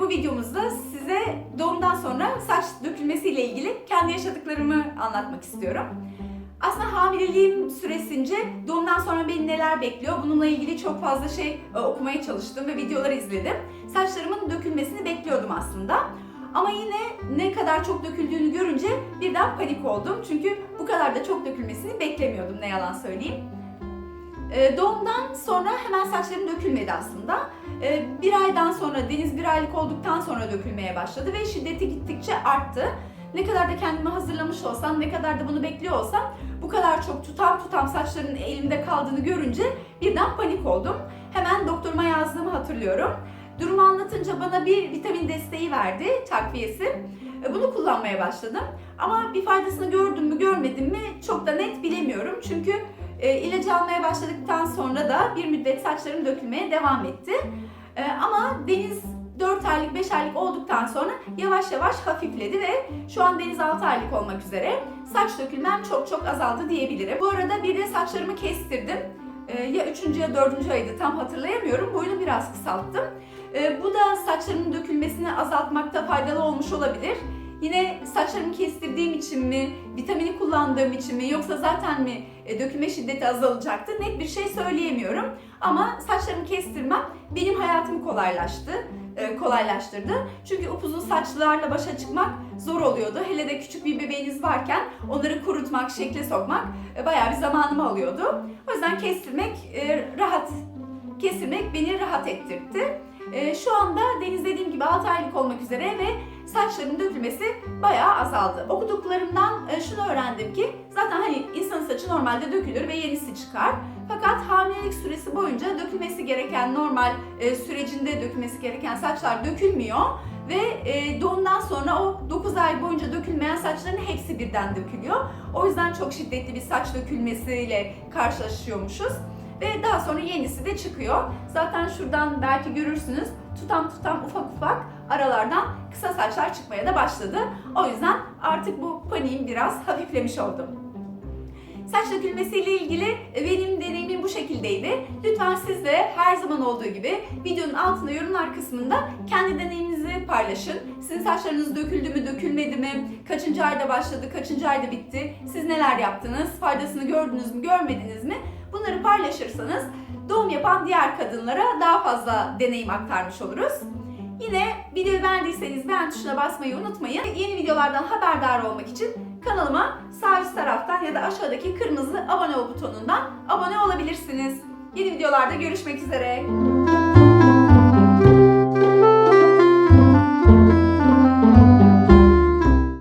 bu videomuzda size doğumdan sonra saç dökülmesiyle ilgili kendi yaşadıklarımı anlatmak istiyorum. Aslında hamileliğim süresince doğumdan sonra beni neler bekliyor bununla ilgili çok fazla şey e, okumaya çalıştım ve videolar izledim. Saçlarımın dökülmesini bekliyordum aslında. Ama yine ne kadar çok döküldüğünü görünce birden panik oldum. Çünkü bu kadar da çok dökülmesini beklemiyordum ne yalan söyleyeyim. Ee, doğumdan sonra hemen saçlarım dökülmedi aslında. Ee, bir aydan sonra, Deniz bir aylık olduktan sonra dökülmeye başladı ve şiddeti gittikçe arttı. Ne kadar da kendimi hazırlamış olsam, ne kadar da bunu bekliyor olsam bu kadar çok tutam tutam saçların elimde kaldığını görünce birden panik oldum. Hemen doktoruma yazdığımı hatırlıyorum. Durumu anlatınca bana bir vitamin desteği verdi, takviyesi. E, Bunu kullanmaya başladım. Ama bir faydasını gördüm mü görmedim mi çok da net bilemiyorum. Çünkü e, ilacı almaya başladıktan sonra da bir müddet saçlarım dökülmeye devam etti. E, ama Deniz 4 aylık 5 aylık olduktan sonra yavaş yavaş hafifledi ve şu an Deniz 6 aylık olmak üzere saç dökülmem çok çok azaldı diyebilirim. Bu arada bir de saçlarımı kestirdim. E, ya 3. ya 4. aydı tam hatırlayamıyorum. Boyunu biraz kısalttım. E, bu da saçlarımın dökülmesini azaltmakta faydalı olmuş olabilir. Yine saçlarımı kestirdiğim için mi, vitamini kullandığım için mi yoksa zaten mi e, dökülme şiddeti azalacaktı net bir şey söyleyemiyorum. Ama saçlarımı kestirmem benim hayatımı kolaylaştı, kolaylaştırdı. Çünkü upuzun saçlarla başa çıkmak zor oluyordu. Hele de küçük bir bebeğiniz varken onları kurutmak, şekle sokmak e, bayağı bir zamanımı alıyordu. O yüzden kestirmek e, rahat, kestirmek beni rahat ettirdi. E, şu anda Deniz dediğim gibi 6 aylık olmak üzere ve saçlarımın dökülmesi bayağı azaldı. Okuduklarımdan e, şunu öğrendim ki zaten hani insanın saçı normalde dökülür ve yenisi çıkar. Fakat hamilelik süresi boyunca dökülmesi gereken normal e, sürecinde dökülmesi gereken saçlar dökülmüyor ve e, doğumdan sonra o 9 ay boyunca dökülmeyen saçların hepsi birden dökülüyor. O yüzden çok şiddetli bir saç dökülmesiyle karşılaşıyormuşuz. Ve daha sonra yenisi de çıkıyor. Zaten şuradan belki görürsünüz tutam tutam ufak ufak aralardan kısa saçlar çıkmaya da başladı. O yüzden artık bu paniğim biraz hafiflemiş oldu. Saç dökülmesiyle ilgili benim deneyimim bu şekildeydi. Lütfen siz de her zaman olduğu gibi videonun altında yorumlar kısmında kendi deneyiminizi paylaşın. Sizin saçlarınız döküldü mü, dökülmedi mi? Kaçıncı ayda başladı, kaçıncı ayda bitti? Siz neler yaptınız? Faydasını gördünüz mü, görmediniz mi? Bunları paylaşırsanız doğum yapan diğer kadınlara daha fazla deneyim aktarmış oluruz. Yine videoyu beğendiyseniz beğen tuşuna basmayı unutmayın. Yeni videolardan haberdar olmak için kanalıma sağ üst taraftan ya da aşağıdaki kırmızı abone ol butonundan abone olabilirsiniz. Yeni videolarda görüşmek üzere.